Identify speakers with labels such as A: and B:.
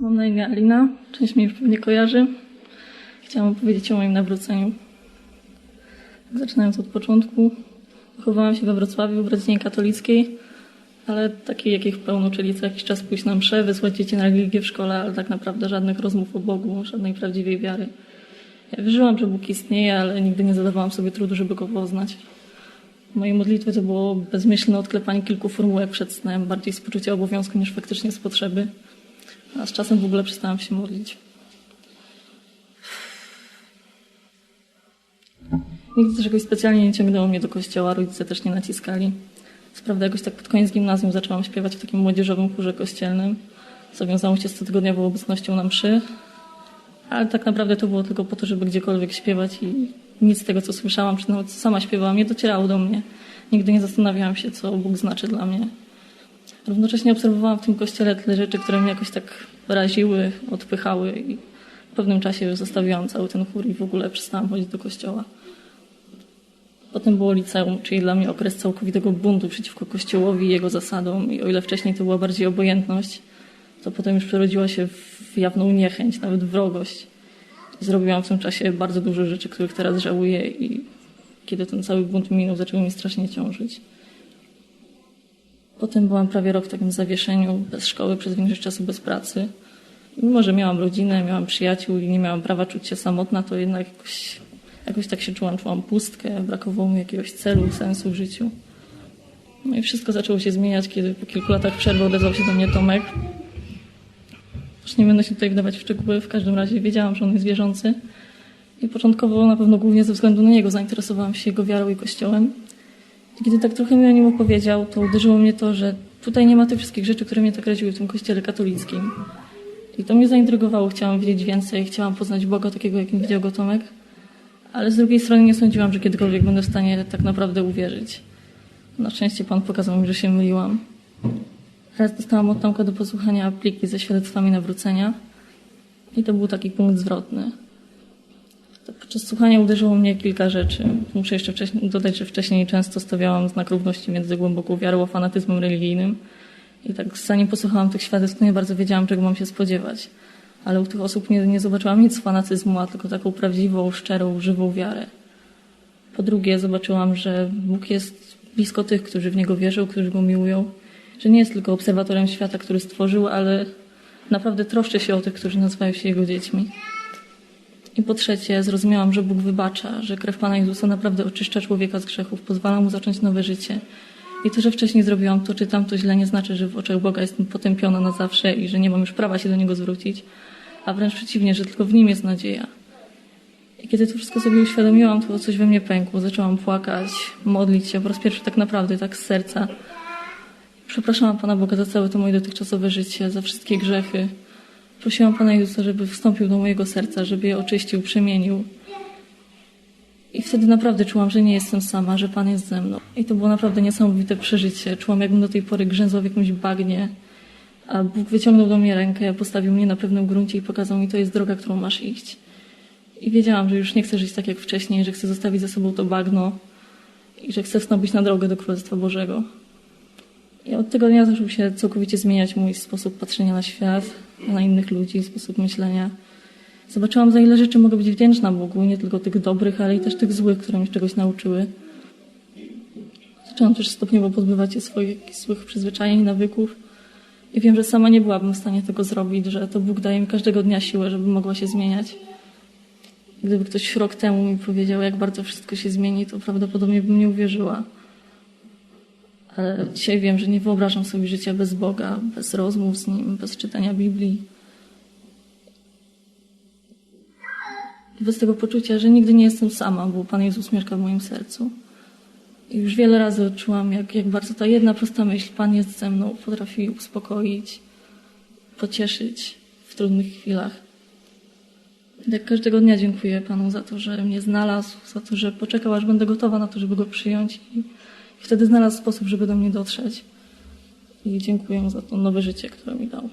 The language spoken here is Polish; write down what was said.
A: Mam na imię Alina, część mnie już pewnie kojarzy. Chciałam opowiedzieć o moim nawróceniu. Zaczynając od początku, wychowałam się we Wrocławiu w rodzinie katolickiej, ale takiej, jakich pełno, czyli co jakiś czas pójść na mszę, wysłać dzieci na religię w szkole, ale tak naprawdę żadnych rozmów o Bogu, żadnej prawdziwej wiary. Ja wierzyłam, że Bóg istnieje, ale nigdy nie zadawałam sobie trudu, żeby Go poznać. Moje modlitwy to było bezmyślne odklepanie kilku formułek przed snem, bardziej z poczucia obowiązku niż faktycznie z potrzeby. A z czasem w ogóle przestałam się modlić. Nigdy też jakoś specjalnie nie ciągnęło mnie do kościoła, rodzice też nie naciskali. Co prawda jakoś tak pod koniec gimnazjum zaczęłam śpiewać w takim młodzieżowym chórze kościelnym. Zawiązało się z cotygodniową obecnością na mszy. Ale tak naprawdę to było tylko po to, żeby gdziekolwiek śpiewać i nic z tego, co słyszałam, czy nawet co sama śpiewałam, nie docierało do mnie. Nigdy nie zastanawiałam się, co Bóg znaczy dla mnie. Równocześnie obserwowałam w tym kościele tyle rzeczy, które mnie jakoś tak raziły, odpychały i w pewnym czasie zostawiłam cały ten chór i w ogóle przestałam chodzić do kościoła. Potem było liceum, czyli dla mnie okres całkowitego buntu przeciwko kościołowi i jego zasadom i o ile wcześniej to była bardziej obojętność, to potem już przerodziła się w jawną niechęć, nawet wrogość. Zrobiłam w tym czasie bardzo dużo rzeczy, których teraz żałuję i kiedy ten cały bunt minął, zaczęły mi strasznie ciążyć. Potem byłam prawie rok w takim zawieszeniu, bez szkoły, przez większość czasu bez pracy. I mimo, że miałam rodzinę, miałam przyjaciół i nie miałam prawa czuć się samotna, to jednak jakoś, jakoś tak się czułam, czułam pustkę, brakowało mi jakiegoś celu, sensu w życiu. No i wszystko zaczęło się zmieniać, kiedy po kilku latach przerwy odezwał się do mnie Tomek. Już nie będę się tutaj wdawać w szczegóły, w każdym razie wiedziałam, że on jest wierzący. I początkowo na pewno głównie ze względu na niego zainteresowałam się jego wiarą i kościołem. Kiedy tak trochę mi o nim opowiedział, to uderzyło mnie to, że tutaj nie ma tych wszystkich rzeczy, które mnie tak raziły w tym kościele katolickim. I to mnie zaintrygowało, chciałam wiedzieć więcej, chciałam poznać Boga takiego, jakim widział go Tomek. Ale z drugiej strony nie sądziłam, że kiedykolwiek będę w stanie tak naprawdę uwierzyć. Na szczęście Pan pokazał mi, że się myliłam. Raz dostałam od Tomka do posłuchania pliki ze świadectwami nawrócenia i to był taki punkt zwrotny. Podczas słuchania uderzyło mnie kilka rzeczy. Muszę jeszcze dodać, że wcześniej często stawiałam znak równości między głęboką wiarą a fanatyzmem religijnym. I tak zanim posłuchałam tych świadectw, nie bardzo wiedziałam, czego mam się spodziewać. Ale u tych osób nie, nie zobaczyłam nic z fanatyzmu, a tylko taką prawdziwą, szczerą, żywą wiarę. Po drugie, zobaczyłam, że Bóg jest blisko tych, którzy w Niego wierzą, którzy Go miłują. Że nie jest tylko obserwatorem świata, który stworzył, ale naprawdę troszczy się o tych, którzy nazywają się Jego dziećmi. I po trzecie, zrozumiałam, że Bóg wybacza, że krew Pana Jezusa naprawdę oczyszcza człowieka z grzechów, pozwala mu zacząć nowe życie. I to, że wcześniej zrobiłam to czy tamto źle, nie znaczy, że w oczach Boga jestem potępiona na zawsze i że nie mam już prawa się do Niego zwrócić, a wręcz przeciwnie, że tylko w Nim jest nadzieja. I kiedy to wszystko sobie uświadomiłam, to coś we mnie pękło. Zaczęłam płakać, modlić się po raz pierwszy tak naprawdę, tak z serca. Przepraszałam Pana Boga za całe to moje dotychczasowe życie, za wszystkie grzechy. Prosiłam Pana Jezusa, żeby wstąpił do mojego serca, żeby je oczyścił, przemienił. I wtedy naprawdę czułam, że nie jestem sama, że Pan jest ze mną. I to było naprawdę niesamowite przeżycie. Czułam, jakbym do tej pory grzęzła w jakimś bagnie, a Bóg wyciągnął do mnie rękę, postawił mnie na pewnym gruncie i pokazał mi, to jest droga, którą masz iść. I wiedziałam, że już nie chcę żyć tak jak wcześniej, że chcę zostawić za sobą to bagno i że chcę wstąpić na drogę do Królestwa Bożego. I od tego dnia zaczął się całkowicie zmieniać mój sposób patrzenia na świat, na innych ludzi, sposób myślenia. Zobaczyłam, za ile rzeczy mogę być wdzięczna Bogu, nie tylko tych dobrych, ale i też tych złych, które mnie czegoś nauczyły. Zaczęłam też stopniowo pozbywać się swoich złych przyzwyczajeń, nawyków. I wiem, że sama nie byłabym w stanie tego zrobić, że to Bóg daje mi każdego dnia siłę, żeby mogła się zmieniać. Gdyby ktoś rok temu mi powiedział, jak bardzo wszystko się zmieni, to prawdopodobnie bym nie uwierzyła. Ale dzisiaj wiem, że nie wyobrażam sobie życia bez Boga, bez rozmów z Nim, bez czytania Biblii. Bez tego poczucia, że nigdy nie jestem sama, bo Pan Jezus mieszka w moim sercu. I już wiele razy odczułam, jak, jak bardzo ta jedna prosta myśl, Pan jest ze mną, potrafi uspokoić, pocieszyć w trudnych chwilach. I tak każdego dnia dziękuję Panu za to, że mnie znalazł, za to, że poczekał, aż będę gotowa na to, żeby Go przyjąć. I wtedy znalazł sposób, żeby do mnie dotrzeć. I dziękuję za to nowe życie, które mi dał.